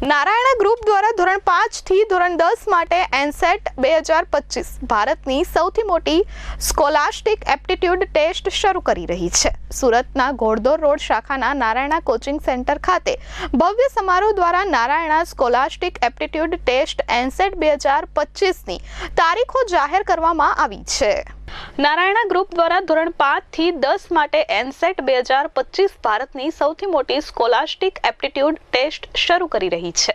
Narayana group દ્વારા ધોરણ પાંચથી ધોરણ દસ માટે એનસેટ બે હજાર પચીસ ભારતની સૌથી મોટી સ્કોલાસ્ટિક એપ્ટિટ્યૂડ ટેસ્ટ શરૂ કરી રહી છે. સુરતના ઘોડદોર રોડ શાખાના નારાયણા કોચિંગ સેન્ટર ખાતે ભવ્ય સમારોહ દ્વારા નારાયણા સ્કોલાસ્ટિક એપ્ટિટ્યૂડ ટેસ્ટ એનસેટ બે હજાર પચીસની તારીખો જાહેર કરવામાં આવી છે. નારાયણા ગ્રુપ દ્વારા ધોરણ પાંચથી દસ માટે એનસેટ બે હજાર પચીસ ભારતની સૌથી મોટી સ્કોલાસ્ટિક એપ્ટિટ્યૂડ ટેસ્ટ શરૂ કરી રહી છે.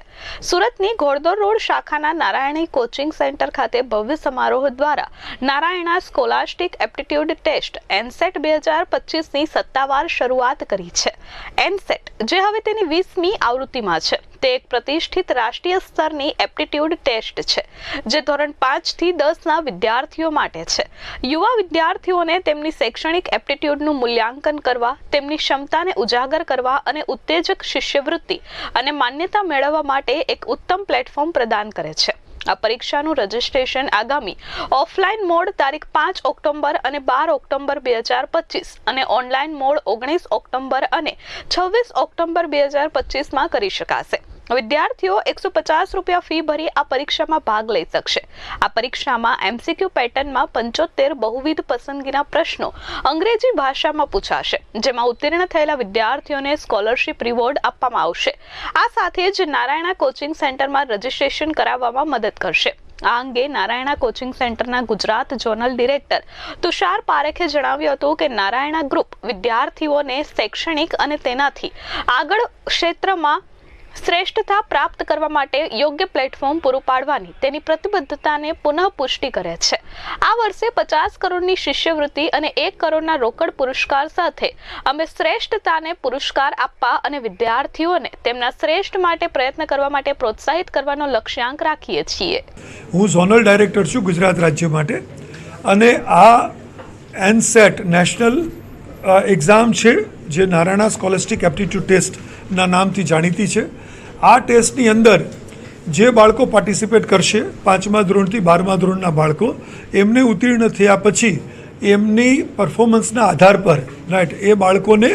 સુરતની ઘોડદોર રોડ શાખાના નારાયણી કોચિંગ સેન્ટર ખાતે ભવ્ય સમારોહ દ્વારા નારાયણા સ્કોલાસ્ટિક એપ્ટિટ્યૂડ ટેસ્ટ એનસેટ બે હજાર પચીસની સત્તાવાર શરૂઆત કરી છે. એનસેટ, જે હવે તેની વીસમી આવૃત્તિમાં છે. તે એક પ્રતિષ્ઠિત રાષ્ટ્રીય સ્તરની એપ્ટિટ્યૂડ ટેસ્ટ છે, જે ધોરણ પાંચથી દસના વિદ્યાર્થીઓ માટે છે. યુવા વિદ્યાર્થીઓને તેમની શૈક્ષણિક એપ્ટિટ્યૂડનું મૂલ્યાંકન કરવા, તેમની ક્ષમતાને ઉજાગર કરવા અને ઉત્તેજક શિષ્યવૃત્તિ અને માન્યતા મેળવવા માટે એક ઉત્તમ પ્લેટફોર્મ પ્રદાન કરે છે. આ પરીક્ષાનું રજીસ્ટ્રેશન આગામી ઓફલાઈન મોડ તારીખ પાંચ ઓક્ટોબર અને બાર ઓક્ટોબર બે હજાર પચીસ અને ઓનલાઈન મોડ ઓગણીસ ઓક્ટોબર અને છવ્વીસ ઓક્ટોબર બે હજાર પચીસમાં કરી શકાશે. વિદ્યાર્થીઓ એકસો પચાસ રૂપિયા ફી ભરી આ પરીક્ષામાં ભાગ લઈ શકશે. આ પરીક્ષામાં એમસીક્યુ પેટર્નમાં પંચોતેર બહુવિધ પસંદગીના પ્રશ્નો અંગ્રેજી ભાષામાં પૂછાશે, જેમાં ઉત્તીર્ણ થયેલા વિદ્યાર્થીઓને સ્કોલરશિપ રિવોર્ડ આપવામાં આવશે. આ સાથે જ નારાયણા કોચિંગ સેન્ટરમાં રજીસ્ટ્રેશન કરાવવામાં મદદ કરશે. આ અંગે નારાયણા કોચિંગ સેન્ટરના ગુજરાત ઝોનલ ડિરેક્ટર તુષાર પારેખે જણાવ્યું હતું કે નારાયણા ગ્રુપ વિદ્યાર્થીઓને શૈક્ષણિક અને તેનાથી આગળ ક્ષેત્રમાં શ્રેષ્ઠતા પ્રાપ્ત કરવા માટે યોગ્ય પ્લેટફોર્મ પૂરું પાડવાની તેની પ્રતિબદ્ધતાને પુનઃ પુષ્ટિ કરે છે. આ વર્ષે પચાસ કરોડની શિષ્યવૃત્તિ અને એક કરોડના રોકડ પુરસ્કાર સાથે અમે શ્રેષ્ઠતાને પુરસ્કાર આપવા અને વિદ્યાર્થીઓને તેમના શ્રેષ્ઠ માટે પ્રયત્ન કરવા માટે પ્રોત્સાહિત કરવાનો લક્ષ્યાંક રાખીએ છીએ. હું ઝોનલ ડાયરેક્ટર છું ગુજરાત રાજ્ય માટે. અને આ એનસેટ નેશનલ એક્ઝામ છે, જે નારાયણા સ્કોલેસ્ટિક એપ્ટિટ્યૂડ ટેસ્ટના નામથી જાણીતી છે. આ ટેસ્ટની અંદર જે બાળકો પાર્ટિસિપેટ કરશે, પાંચમા ધોરણથી બારમા ધોરણના બાળકો, એમને ઉત્તીર્ણ થયા પછી એમની પરફોર્મન્સના આધાર પર રાઈટ એ બાળકોને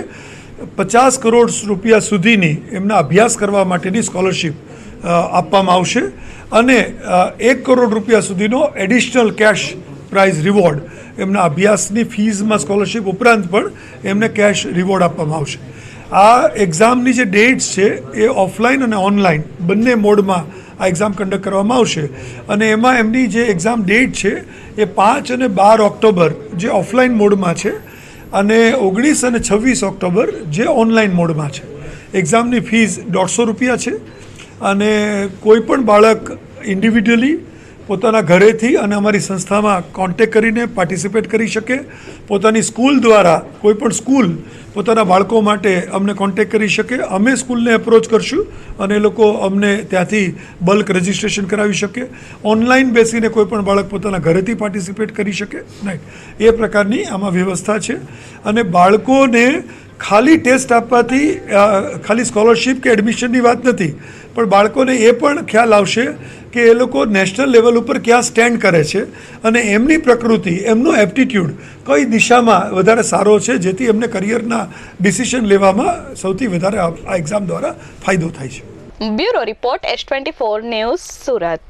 પચાસ કરોડ રૂપિયા સુધીની એમના અભ્યાસ કરવા માટેની સ્કોલરશિપ આપવામાં આવશે અને એક કરોડ રૂપિયા સુધીનો એડિશનલ કેશ પ્રાઇઝ રિવોર્ડ એમના અભ્યાસની ફીઝમાં સ્કોલરશિપ ઉપરાંત પણ એમને કેશ રિવોર્ડ આપવામાં આવશે. આ એક્ઝામની જે ડેટ્સ છે, એ ઓફલાઈન અને ઓનલાઈન બંને મોડમાં આ એક્ઝામ કન્ડક્ટ કરવામાં આવશે. અને એમાં એમની જે એક્ઝામ ડેટ છે, એ પાંચ અને બાર ઓક્ટોબર, જે ઓફલાઈન મોડમાં છે, અને ઓગણીસ અને છવ્વીસ ઓક્ટોબર, જે ઓનલાઈન મોડમાં છે. એક્ઝામની ફીસ દોઢસો રૂપિયા છે, અને કોઈ પણ બાળક ઇન્ડિવિડ્યુઅલી પોતાના ઘરેથી અને અમારી સંસ્થામાં કોન્ટેક કરીને પાર્ટિસિપેટ કરી શકે. પોતાની સ્કૂલ દ્વારા કોઈપણ સ્કૂલ પોતાના બાળકો માટે અમને કોન્ટેક કરી શકે. અમે સ્કૂલને એપ્રોચ કરશું અને એ લોકો અમને ત્યાંથી બલ્ક રજિસ્ટ્રેશન કરાવી શકે. ઓનલાઈન બેસીને કોઈપણ બાળક પોતાના ઘરેથી પાર્ટિસિપેટ કરી શકે. નહીં એ પ્રકારની આમાં વ્યવસ્થા છે. અને બાળકોને ખાલી ટેસ્ટ આપવાથી ખાલી સ્કોલરશિપ કે એડમિશનની વાત નથી, પણ બાળકોને એ પણ ખ્યાલ આવશે કે એ લોકો નેશનલ લેવલ ઉપર ક્યાં સ્ટેન્ડ કરે છે અને એમની પ્રકૃતિ, એમનો એપ્ટિટ્યૂડ કઈ દિશામાં વધારે સારો છે, જેથી એમને કરિયરના ડિસિશન લેવામાં સૌથી વધારે આ એક્ઝામ દ્વારા ફાયદો થાય છે. Bureau report S twenty four news Surat.